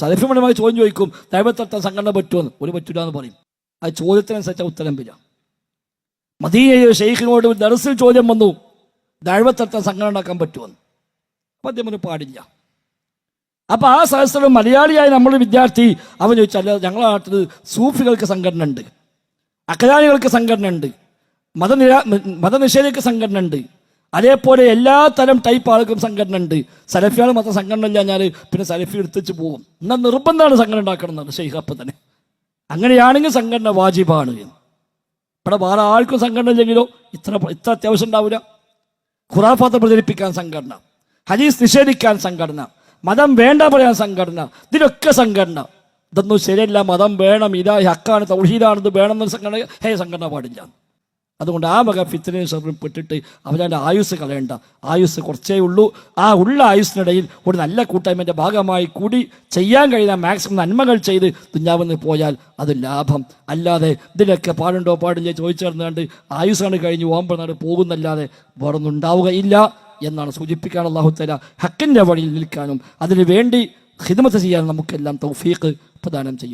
സലഫിമണമായി ചോദ്യം ചോദിക്കും ദൈവത്തട്ട സംഘടന പറ്റുമെന്ന് ഒരു പറ്റൂല എന്ന് പറയും. ആ ചോദ്യത്തിനനുസരിച്ച ഉത്തരം വരിക. മദീനയെ ഷെയ്ഖിനോട് ദർസിൽ ചോദ്യം വന്നു ദൈവത്തട്ട സംഘടന ഉണ്ടാക്കാൻ പറ്റുമെന്ന് അപ്പം അദ്ദേഹം ഒരു പാടില്ല. അപ്പോൾ ആ സഹസ്രം മലയാളിയായ നമ്മുടെ വിദ്യാർത്ഥി അവൻ ചോദിച്ചല്ല ഞങ്ങളുടെ നാട്ടിൽ സൂഫികൾക്ക് സംഘടന ഉണ്ട് അക്കരാനികൾക്ക് സംഘടന ഉണ്ട് മതനിരാ മതനിഷേധക്ക് സംഘടന ഉണ്ട്. അതേപോലെ എല്ലാ തരം ടൈപ്പ് ആൾക്കും സംഘടന ഉണ്ട്. സലഫിയാൾ മാത്രം സംഘടന ഇല്ല ഞാൻ പിന്നെ സലഫി എടുത്തു പോകും. എന്നാൽ നിർബന്ധമാണ് സംഘടന ഉണ്ടാക്കണം എന്നാണ് ഷെയ്ഖ് തന്നെ. അങ്ങനെയാണെങ്കിൽ സംഘടന വാജിബാണ്. ഇവിടെ വേറെ ആൾക്കും സംഘടന ഇല്ലെങ്കിലോ ഇത്ര ഇത്ര അത്യാവശ്യം ഉണ്ടാവില്ല ഖുറാഫാത്ത് പ്രചരിപ്പിക്കാൻ സംഘടന. ഹദീസ് നിഷേധിക്കാൻ സംഘടന. മതം വേണ്ട പറയാൻ സംഘടന. ഇതിനൊക്കെ സംഘടന. ഇതൊന്നും ശരിയല്ല. മതം വേണം. ഇതാ ഹക്കാണ് തൗഹീദാണ്. ഇത് വേണമെന്നൊരു സംഘടന ഹേ സംഘടന പാടില്ല. അതുകൊണ്ട് ആ വക ഫിത്തനെ ഷെറിൽ പെട്ടിട്ട് അവരുടെ ആയുസ് കളയണ്ട. ആയുസ് കുറച്ചേ ഉള്ളൂ. ആ ഉള്ള ആയുസിനിടയിൽ ഒരു നല്ല കൂട്ടായ്മന്റെ ഭാഗമായി കൂടി ചെയ്യാൻ കഴിയുന്ന മാക്സിമം നന്മകൾ ചെയ്ത് തുഞ്ഞാവെന്ന് പോയാൽ അത് ലാഭം. അല്ലാതെ ഇതിലൊക്കെ പാടുണ്ടോ പാടില്ലേ ചോദിച്ചിരുന്നാണ്ട് ആയുസാണ് കഴിഞ്ഞ് ഓമ്പനാട് പോകുന്നല്ലാതെ വേറൊന്നുണ്ടാവുകയില്ല എന്നാണ് സൂചിപ്പിക്കാൻ അള്ളാഹുത്തല ഹക്കിന്റെ വഴിയിൽ നിൽക്കാനും അതിനു വേണ്ടി ഹിദമത്ത് ചെയ്യാൻ നമുക്കെല്ലാം തൗഫീഖ് പ്രദാനം ചെയ്യും.